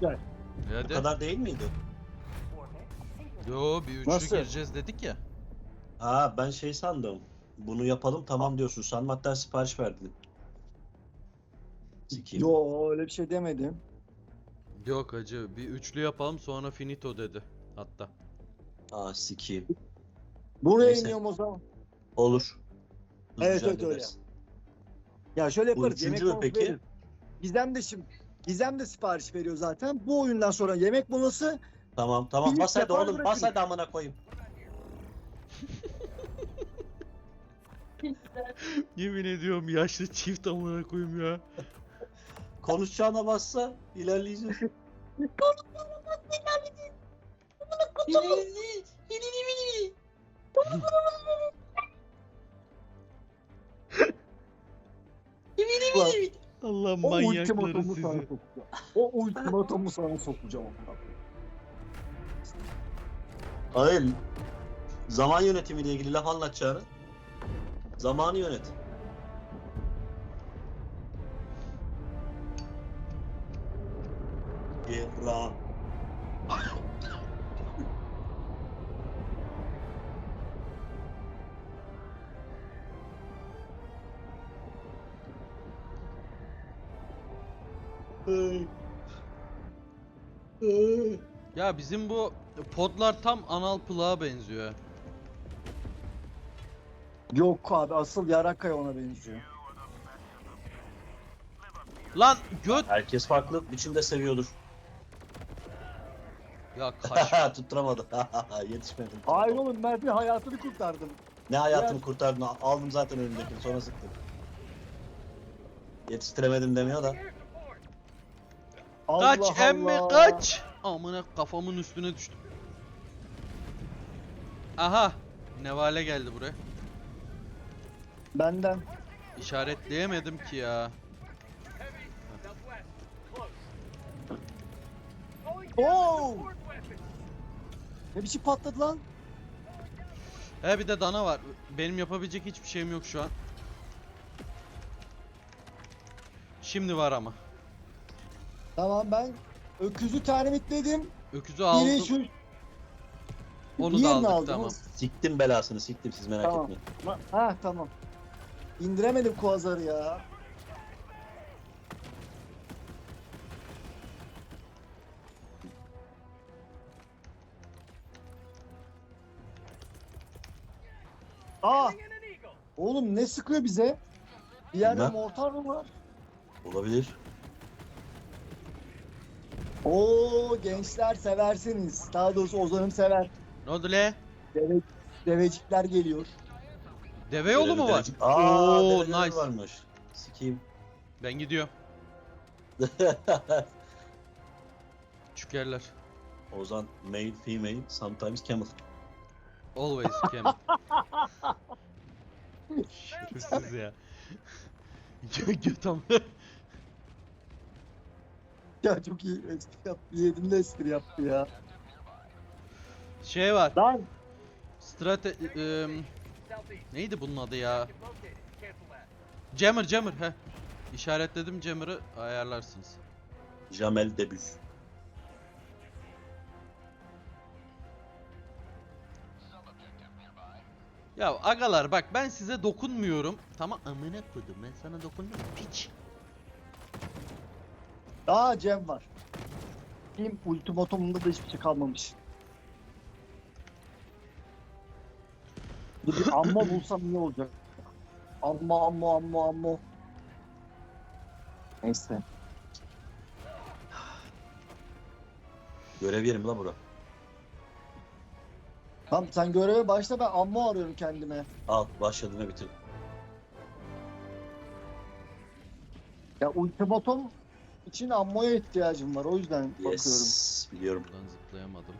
Gel. Bu Hadi. kadar değil miydi? Yo bir üçlü Nasıl? gireceğiz dedik ya. Aa ben şey sandım. Bunu yapalım tamam diyorsun. Sandım hatta sipariş verdin. Sikiyim. Yo öyle bir şey demedim. Yok hacı bir üçlü yapalım sonra finito dedi hatta. Aa sikiyim. Buraya Neyse. iniyorum o zaman. Olur. Evet, evet, öyle. hallederiz. Ya şöyle Bu yaparız. üçüncü mü peki? Gizem de şimdi Gizem de sipariş veriyor zaten. Bu oyundan sonra yemek molası Tamam tamam Finish bas hadi yapar oğlum bas hadi amına koyayım. Yemin ediyorum yaşlı çift amına koyayım ya. Konuşacağına bassa ilerleyeceğiz. Allah o manyakları ultimatomu sana sizi. sokacağım. O ultimatomu sana sokacağım. Hayır. Zaman yönetimiyle ilgili laf anlatacağını. Zamanı yönet. İran. Ya bizim bu podlar tam anal pılığa benziyor. Yok abi asıl Yarakaya ona benziyor. Lan göt. Herkes farklı biçimde seviyordur. Ya kaç. Tutturamadı. Yetişmedim. Hayır oğlum ben bir hayatını kurtardım. Ne hayatımı Biraz- kurtardın. Aldım zaten önündekini sonra sıktım. Yetiştiremedim demiyor da. Allah kaç emmi Allah. kaç. Amına kafamın üstüne düştüm. Aha. Nevale geldi buraya. Benden. İşaretleyemedim ki ya. Oo! Ne biçim patladı lan? He bir de dana var. Benim yapabilecek hiçbir şeyim yok şu an. Şimdi var ama. Tamam ben öküzü termitledim. Öküzü Biri aldım. şu Onu da diğerini aldık tamam. aldınız. Siktim belasını siktim siz merak Tamam. etmeyin. Ma- Ha tamam. İndiremedim kuazarı ya. Aa! Oğlum ne sıkıyor bize? Bir yerde Bilmem. mortar mı var? Olabilir. Oo gençler seversiniz. Daha doğrusu Ozan'ım sever. Ne oldu le? Deve, devecikler geliyor. Deve yolu mu var? Aa, Oo, dereceler nice. varmış. Sikeyim. Ben gidiyorum. Çükerler. Ozan male female sometimes camel. Always camel. Şerefsiz ya. Gö- Göt ama. Ya çok iyi espri yaptı. Yedim de espri yaptı ya. Şey var. Lan Strate... em, neydi bunun adı ya? Jammer, Jammer. He. İşaretledim Jammer'ı ayarlarsınız. Jamel Debüs. Ya agalar bak ben size dokunmuyorum. Tamam amına koydum ben sana dokundum piç. Daha Cem var. Benim ultimatumumda da hiçbir şey kalmamış. Bir amma bulsam ne olacak? Amma amma amma amma. Neyse. Görev yerim la bura. Tamam sen göreve başla ben amma arıyorum kendime. Al başladım ve bitirdim. Ya ultimatum için ammoya ihtiyacım var o yüzden bakıyorum. Yes biliyorum. Buradan zıplayamadım.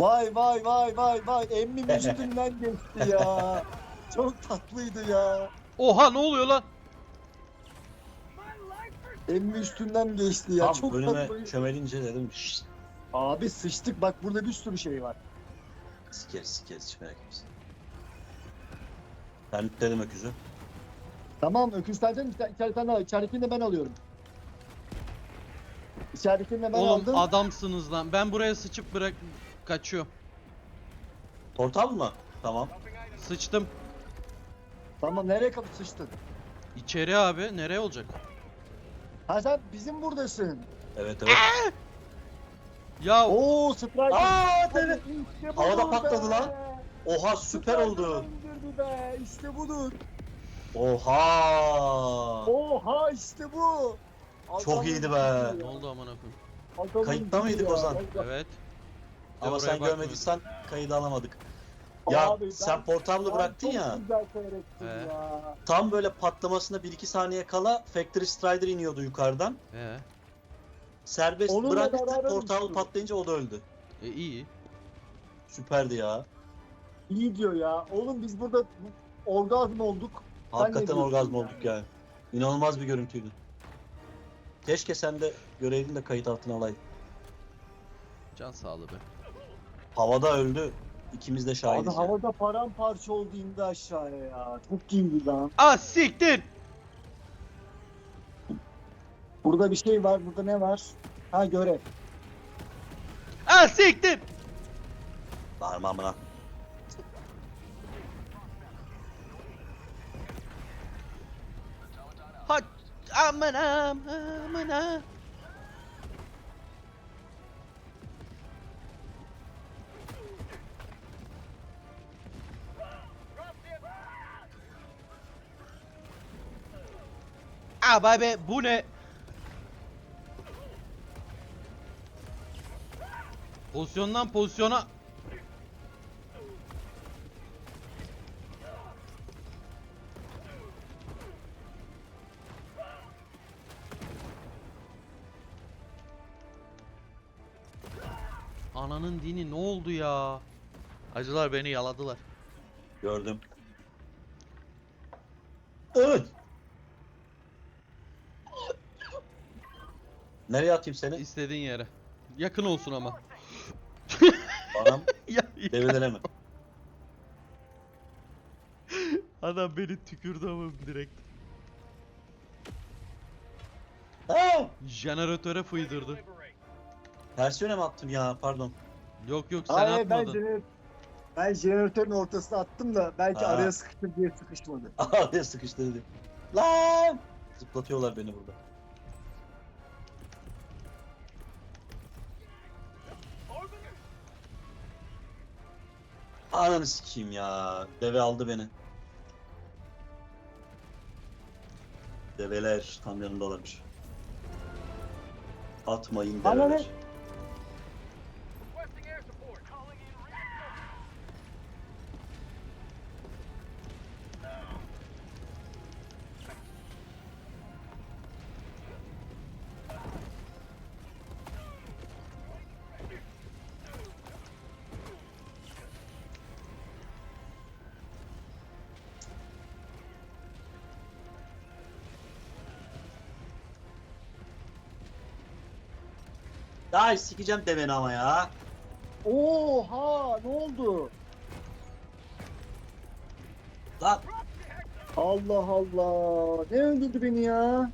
Vay vay vay vay vay emmim üstünden geçti ya. Çok tatlıydı ya. Oha ne oluyor lan? Emmi üstünden geçti ya. Tam Çok önüme tatlıydı. çömelince dedim şşt. Abi sıçtık bak burada bir sürü şey var. Sikeriz sikeriz hiç merak etmesin. Ben dedim öküzü. Tamam öküz tercih mi? İçer- İçerisinde al. İçeridekini de ben alıyorum. İçeridekini de ben Oğlum aldım. adamsınız lan. Ben buraya sıçıp bırak kaçıyorum. Portal mı? Tamam. Sıçtım. Tamam nereye kapı sıçtın? İçeri abi. Nereye olacak? Ha sen bizim buradasın. Evet evet. Ya Oo Sprite. Aa evet. İşte budur Havada be. patladı lan. Oha süper oldu. Be. İşte budur. Oha. Oha işte bu. Çok iyiydi be. ne oldu amına koyayım? Adamın Kayıtta gücü mıydık ya. Ozan? Evet. Ama oraya sen görmediysen kaydı alamadık. Ya Abi ben- sen portablı Ben bıraktın çok ya. güzel seyrettim He. ya. Tam böyle patlamasına 1-2 saniye kala Factory Strider iniyordu yukarıdan. Ee, Serbest Onunla bıraktı portal uçtu. patlayınca o da öldü. e, iyi. Süperdi ya. İyi diyor ya. Oğlum biz burada orgazm olduk. Hakikaten orgazm olduk yani. İnanılmaz bir görüntüydü. Keşke sen de göreydin de kayıt altına alaydın. Can sağlığı be. Havada öldü. İkimiz de Abi şahidiz. ya. havada paramparça oldu indi aşağıya ya. Çok iyiydi lan. Ah siktir. Burada bir şey var. Burada ne var? Ha görev. Ah siktir. Bağırma amına. Aman am aman am. Aa be bu ne? Pozisyondan pozisyona Ananın dini ne oldu ya? Acılar beni yaladılar. Gördüm. Evet. Nereye atayım seni? İstediğin yere. Yakın olsun ama. Anam ya, develeleme. adam beni tükürdü ama direkt. Ha! Jeneratöre fıydırdı. Ters yöne mi attım ya pardon. Yok yok sen Hayır ben, atmadın. jener- ben jeneratörün ortasına attım da belki Ha. araya sıkıştır diye sıkışmadı. Araya sıkıştı dedi. Lan! Zıplatıyorlar beni burada. Ananı sikeyim ya. Deve aldı beni. Develer tam yanındalarmış. Atmayın Ananı- develer. Ay sikeceğim deveni ama ya. Oha ne oldu? Lan Allah Allah. Ne öldürdü beni ya?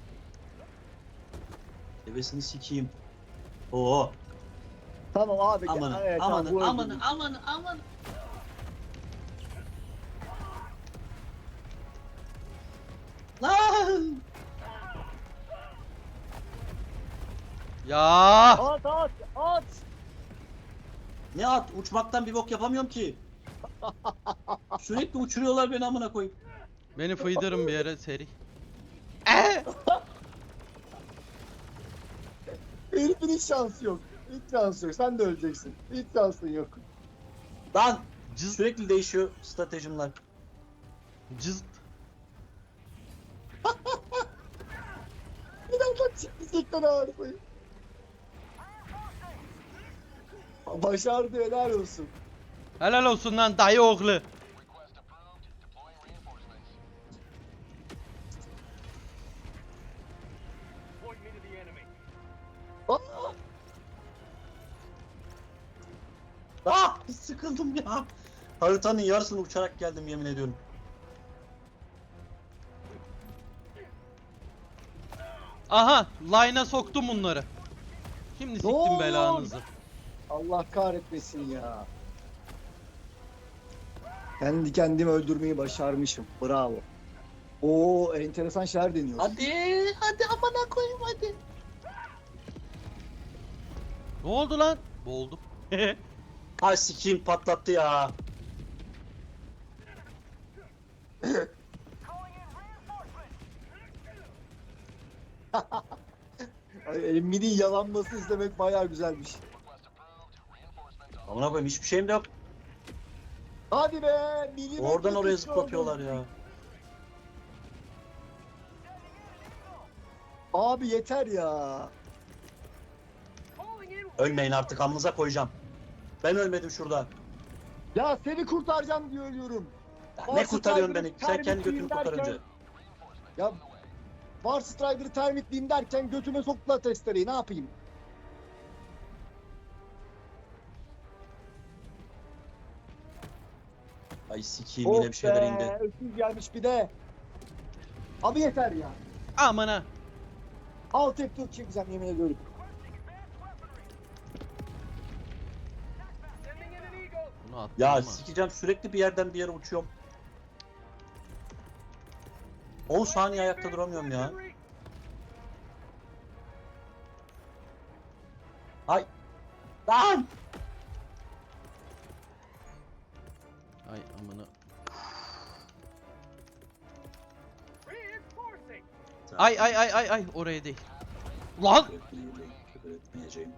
devesini sikeyim. Oo. Tamam abi. gel. Amanın, Evet, tamam, amanın, öldürdü. amanın, amanın, amanın. Lan! Ya At at at. Ne at? Uçmaktan bir bok yapamıyorum ki. Sürekli uçuruyorlar beni amına koyayım. beni fıydırın bir yere seri. Eh! Herifin hiç şansı yok. Hiç şansı yok. Sen de öleceksin. Hiç şansın yok. Lan Cız sürekli değişiyor stratejimler. cız. Bir dakika çıktı sekten Başardı helal olsun. Helal olsun lan dayı oğlu. Aa, Ah sıkıldım ya. Haritanın yarısını uçarak geldim yemin ediyorum. Aha line'a soktum bunları. Şimdi siktim belanızı. Allah kahretmesin ya. Kendi kendimi öldürmeyi başarmışım. Bravo. Oo enteresan şeyler deniyor. Hadi hadi amına koyayım hadi. Ne oldu lan? Boğuldum. Ay sikiyim patlattı ya. Ay, Emminin yalanması izlemek bayağı güzelmiş. Amına koyayım hiçbir şeyim de yok. Hadi be! milimetre Oradan oraya zıplatıyorlar ya. Abi yeter ya. Ölmeyin artık amınıza koyacağım. Ben ölmedim şurada. Ya seni kurtaracağım diye ölüyorum. Ya ne kurtarıyorsun beni? Strider'ı Sen kendi terbitleyeyim götünü kurtar derken- önce. Ya War Strider'ı termitleyeyim derken götüme soktular testereyi ne yapayım? Ay sikiyim yine bir şeyler indi. Öküz gelmiş bir de. Abi yeter ya. Aman ha. Alt F4 çekeceğim yemin ediyorum. Bunu attım Ya ama. sikeceğim sürekli bir yerden bir yere uçuyorum. 10 saniye ayakta duramıyorum ya. Ay. Lan! Ay ay ay ay ay oraya değil. Lan! Küfür etmeyeceğim.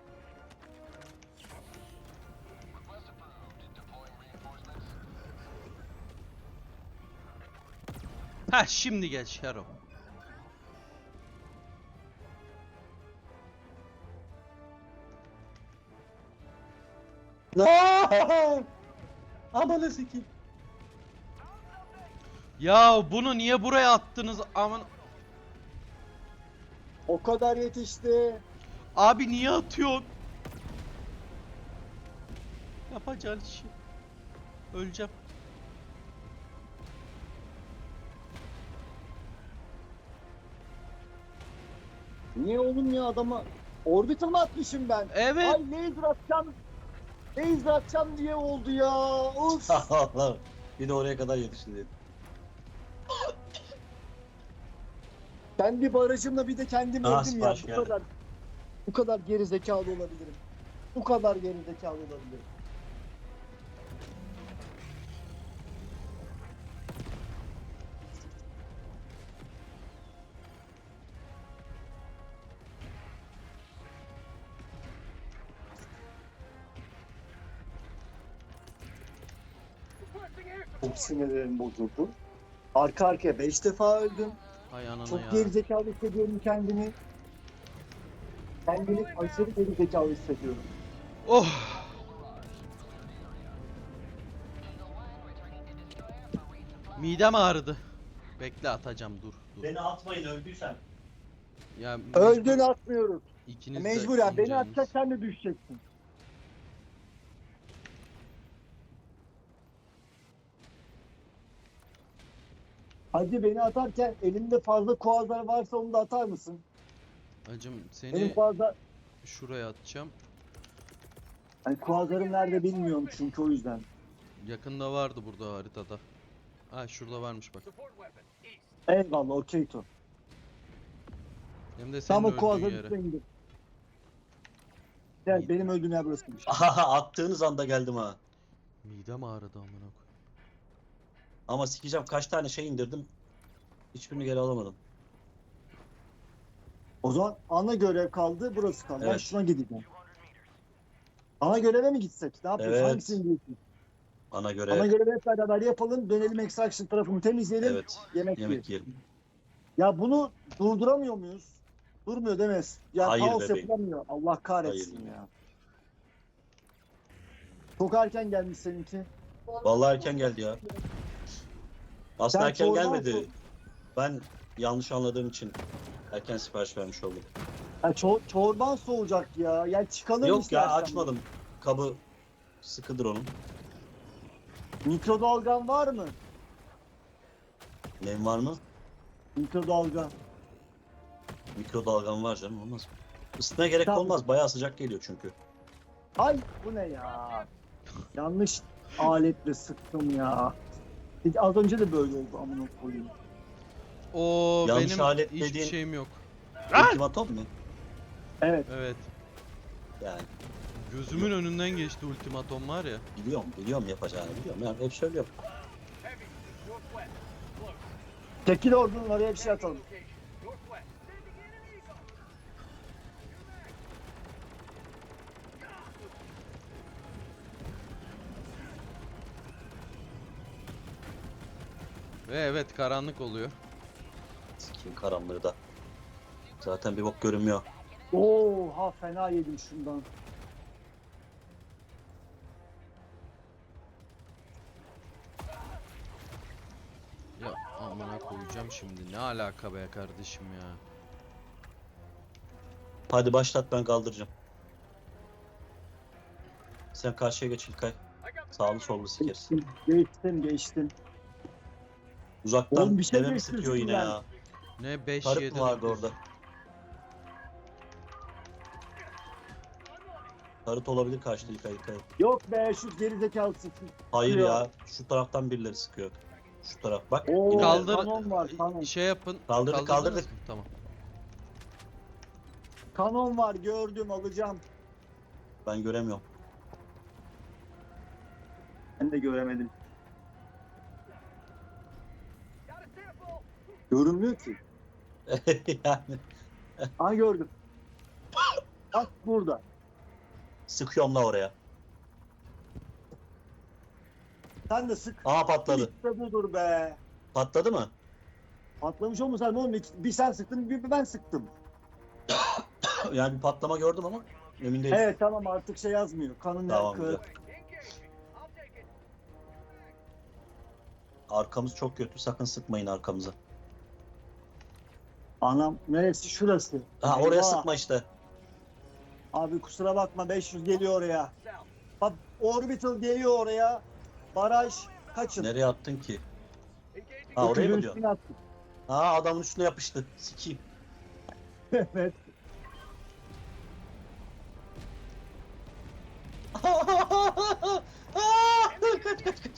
Ha şimdi gel Şero. Aman sikeyim. Ya bunu niye buraya attınız aman. O kadar yetişti. Abi niye atıyorsun? Yapacağın işi. Öleceğim. Niye oğlum ya adama orbital mı atmışım ben? Evet. Ay laser atacağım. Laser atacağım diye oldu ya. Uf. Allah. Bir de oraya kadar yetişti dedim. Kendi barajımla bir de kendim Aa, öldüm ya. sipariş Bu geldi. kadar bu kadar geri zekalı olabilirim. Bu kadar geri zekalı olabilirim. Çok sinirlerim bozuldu. Arka arkaya 5 defa öldüm. Ay anana Çok ya. gerizekalı hissediyorum kendimi. Kendimi aşırı gerizekalı hissediyorum. Oh. Midem ağrıdı. Bekle atacağım dur. dur. Beni atmayın öldüysem. Ya Öldün atmıyoruz. ikiniz de Mecbur yani beni ineceğiniz. atacak sen de düşeceksin. Hadi beni atarken elimde fazla kuazar varsa onu da atar mısın? Acım Benim seni kuazar... şuraya atacağım. Hani kuazarım nerede bilmiyorum çünkü o yüzden. Yakında vardı burada haritada. Ha şurada varmış bak. Eyvallah okey to. Hem de senin Tam o öldüğün yere. indim. Gel benim öldüğüm yer burasıymış. Ahaha attığınız anda geldim ha. Midem ağrıdı amına koyayım. Ama sikeceğim kaç tane şey indirdim. Hiçbirini geri alamadım. O zaman ana görev kaldı burası kaldı. Ben Evet. şuna gideceğim. Ana göreve mi gitsek? Ne yapıyorsun? Evet. Hangisini diyorsun? Ana göre Ana görevi hep beraber yapalım. Dönelim extraction tarafını temizleyelim. evet Yemek, yemek yiyelim. yiyelim. Ya bunu durduramıyor muyuz? Durmuyor demez. Ya Hayır kaos bebeğim. yapılamıyor. Allah kahretsin Hayır. ya. Çok erken gelmiş seninki. Vallahi erken geldi ya. Aslında Sen erken çorba gelmedi. Ben yanlış anladığım için erken sipariş vermiş oldum. Ya çor çorban soğuyacak ya. Ya çıkalım Yok ya istersen. açmadım. Kabı sıkıdır onun. Mikrodalgan var mı? Nem var mı? Mikrodalga. Mikrodalgam var canım olmaz mı? Isıtmaya gerek Tamam. olmaz. Bayağı sıcak geliyor çünkü. Ay bu ne ya? Yanlış aletle sıktım ya. Az önce de böyle oldu amına koyayım. O Yanlış benim alet hiçbir dediğin- şeyim yok. Ultimatom mu? Evet. Evet. Yani Gözümün önünden geçti ultimatom var ya. biliyorum, biliyorum yapacağını biliyorum. Yani hep söylüyorum. Tekil ordunun oraya bir şey atalım. Ve evet karanlık oluyor. Sikim karanlığı da. Zaten bir bok görünmüyor. Oha fena yedim şundan. Ya amına koyacağım şimdi. Ne alaka be kardeşim ya. Hadi başlat ben kaldıracağım. Sen karşıya geç İlkay. Sağlı sollu. Geçtim, geçtim, geçtim. Uzaktan Oğlum bir şey deve mi geçti sıkıyor yine üstünden. ya? Ne 5 Tarık 7 mı vardı orada? Tarıt olabilir karşıda İlkay İlkay. Yok be şu gerizekalı sıktım. Hayır Sıkıyor. ya şu taraftan birileri sıkıyor. Şu taraf bak. Oo, yine- Kaldır. kanon var kanon. Şey yapın. Kaldırdık, kaldırdınız kaldırdık. mı? Tamam. Kanon var gördüm alacağım. Ben göremiyorum. Ben de göremedim. Görünmüyor ki. yani Ha gördüm. Bak burada. sıkıyorum la oraya. Sen de sık. Aa patladı. İşte budur be. Patladı mı? Patlamış olmasaydı oğlum İki- bir sen sıktın bir ben sıktım. Yani bir patlama gördüm ama emin değilim. Evet tamam artık şey yazmıyor. Kanın Tamam yakı. Arkamız çok kötü. Sakın sıkmayın arkamıza. Anam neresi şurası? Ha oraya Eyvah. sıkma işte. Abi kusura bakma 500 geliyor oraya. Bak Orbital geliyor oraya. Baraj kaçın. Nereye attın ki? Ha oraya mı diyorsun? Ha adamın üstüne yapıştı. Sikiyim. evet. kaç kaç kaç.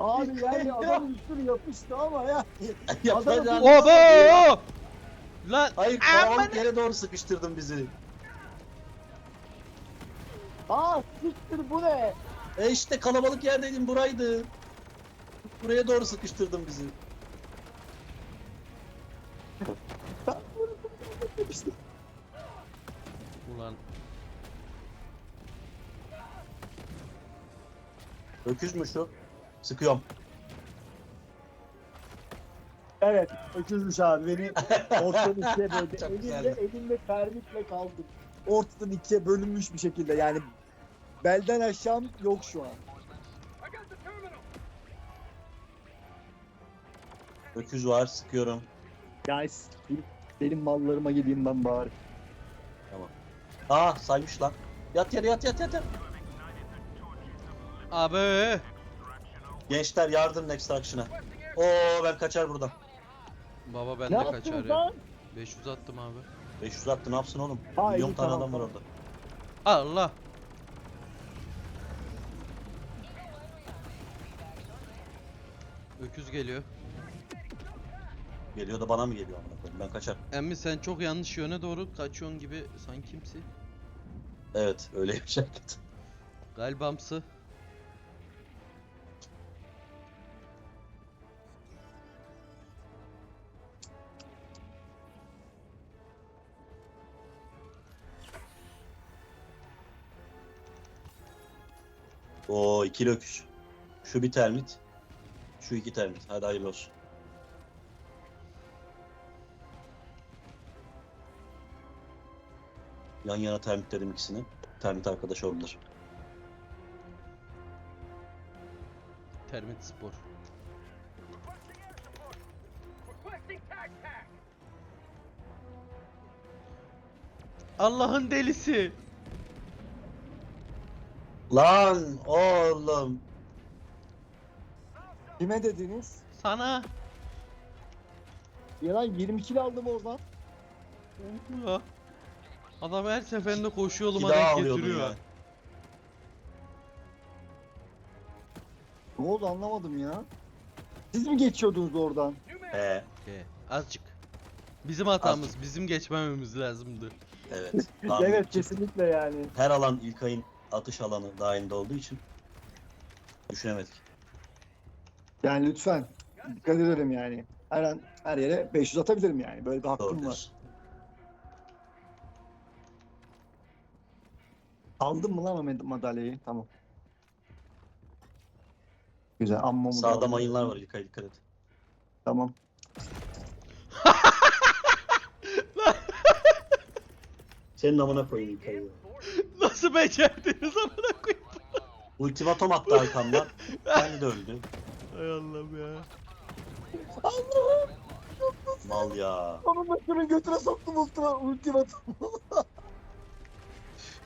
Abi yani adamın üstüne yapıştı ama ya. Yapacağım. Obo! Lan Hayır kalabalık yere doğru sıkıştırdın bizi. Aa siktir bu ne? E işte kalabalık yerdeydim buraydı. Buraya doğru sıkıştırdın bizi. ulan Öküz mü şu? Sıkıyorum. Evet öküzmüş abi beni ortadan ikiye böldü. Çok elimde, güzeldi. elimde termitle kaldım. Ortadan ikiye bölünmüş bir şekilde yani belden aşağım yok şu an. Öküz var sıkıyorum. Guys benim mallarıma gideyim ben bari. Aa saymış lan. Yat yere yat yat yat. yat. abi Gençler yardım next action'a. Oo ben kaçar buradan. baba ne ben de kaçar ya. lan? 500 attım abi. 500 attı ne yapsın oğlum? Ha, Milyon tane tamam, adam var orada. Allah. Öküz geliyor. Geliyor da bana mı geliyor amına koyayım? Ben kaçar. Emmi sen çok yanlış yöne doğru kaçıyorsun gibi sanki kimsin? Evet öyleymiş hareket. Galbamsı. Oo ikili öküz. Şu bir termit. Şu iki termit. Hadi hayırlı olsun. Yan yana termitlerim ikisini. Termit arkadaş oldular. Termit spor. Allah'ın delisi. Lan oğlum. Kime dediniz? Sana. Ya lan 22 aldım oradan. Ya. Adam her seferinde koşu yoluma daha denk alıyordun getiriyor. ya. Ne oldu anlamadım ya. Siz mi geçiyordunuz oradan? He, Okey, Azıcık. Bizim hatamız. Bizim geçmememiz lazımdı. evet. Evet kesinlikle yani. Her alan İlkay'ın atış alanı dahilinde olduğu için düşünemedik. Yani lütfen dikkat ederim yani. Her an her yere 500 atabilirim yani. Böyle bir Doğru hakkım var. diyorsun. Aldın mı lan o med- madalyayı? Tamam. Güzel amma mı Sağda aldım? mayınlar var İlkay dikkat et. Tamam. Senin amına koyayım İlkay'ı. Nasıl becerdiniz amına koyayım? Ultimatom attı arkamdan. Kendi de öldü. Hay Allah'ım ya. Allah'ım! Mal ya. Onun başının götüne soktum ultima, ultimatum.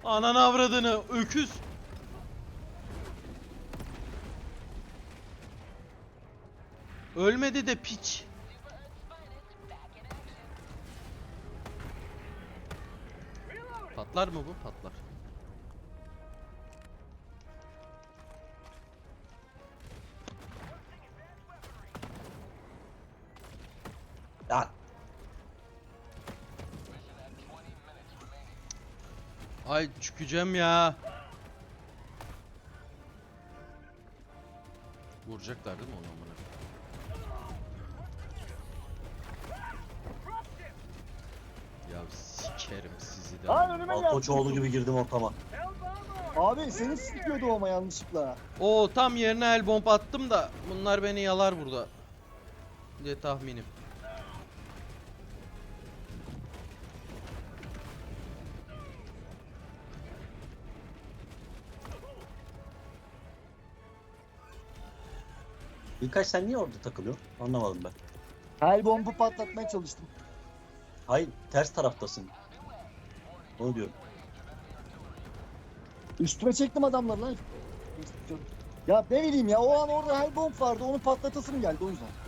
Ananı avradını öküz. Ölmedi de piç. Patlar mı bu? Patlar. Ya Ay çıkacağım ya. Vuracaklar değil mi onu amına? Ya sikerim sizi de. Lan önüme geldi. Alkoçoğlu gibi girdim ortama. Abi seni sıkıyordum ama yanlışlıkla. Oo tam yerine el bomb attım da bunlar beni yalar burada. diye tahminim. İlkay sen niye orada takılıyorsun? Anlamadım ben. Her bombu patlatmaya çalıştım. Hayır ters taraftasın. Onu diyorum. Üstüme çektim adamları lan. Ya ne bileyim ya o an orada her bomb vardı onu patlatasım geldi o yüzden.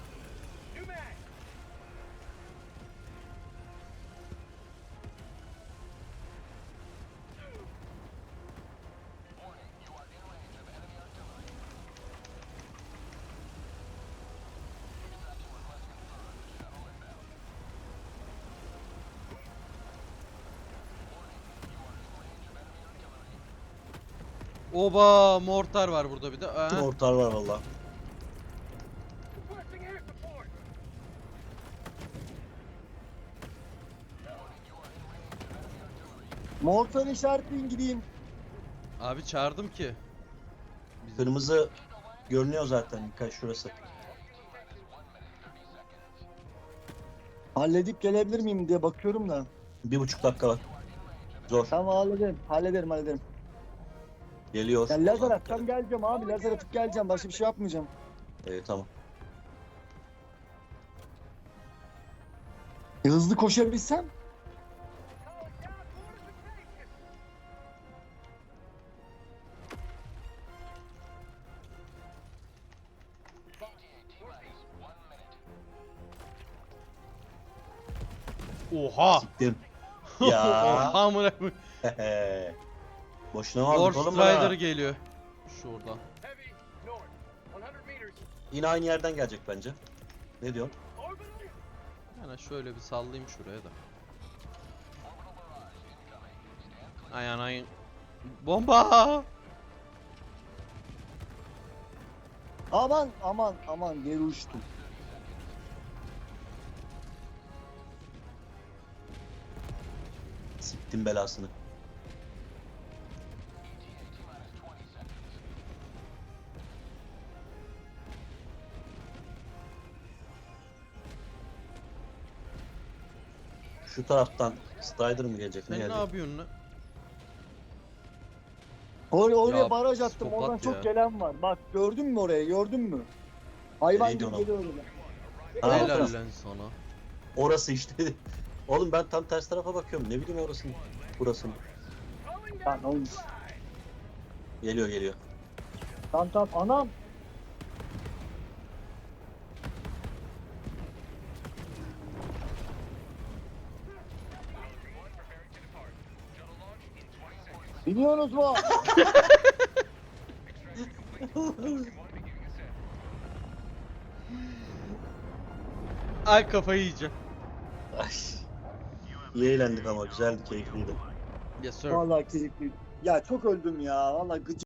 Oba mortar var burada bir de. Tüm Aha. ortar var valla. Mortar işaretleyin gideyim. Abi çağırdım ki. Bizim- Kırmızı görünüyor zaten İlkay şurası. Halledip gelebilir miyim diye bakıyorum da. Bir buçuk dakika var. Zor. Tamam hallederim. Hallederim hallederim. Geliyor. Ya lazer atacağım geleceğim abi. Lazer atıp geleceğim. Başka bir şey yapmayacağım. Ee, tamam. E, hızlı koşabilsem. Oha. Siktim. Ya. Oha amına koyayım. Boşuna aldık oğlum Strider bana? geliyor. Şuradan. Heavy, north, 100 meters. Yine aynı yerden gelecek bence. Ne diyorsun? Yani şöyle bir sallayayım şuraya da. Ayan ayın. Bomba! Aman aman aman geri uçtum. Siktim belasını. Şu taraftan Strider mı gelecek? Ne Sen ne gelecek? yapıyorsun lan? Oraya, oraya Ya, baraj attım. psikopat Oradan ya. çok gelen var. Bak gördün mü orayı? Gördün mü? Hayvan Nereydi gibi ona? geliyor öyle. Ha, o Helal lan sana. Orası işte. Oğlum ben tam ters tarafa bakıyorum. Ne bileyim orasını. Burasını. Lan oğlum. Geliyor geliyor. Tamam tamam anam. Biniyorsunuz mu? Ay kafayı yiyeceğim. Ay. İyi eğlendik ama güzeldi, keyifliydi. Yes sir. Vallahi keyifli. Ya çok öldüm ya. Vallahi gıcık.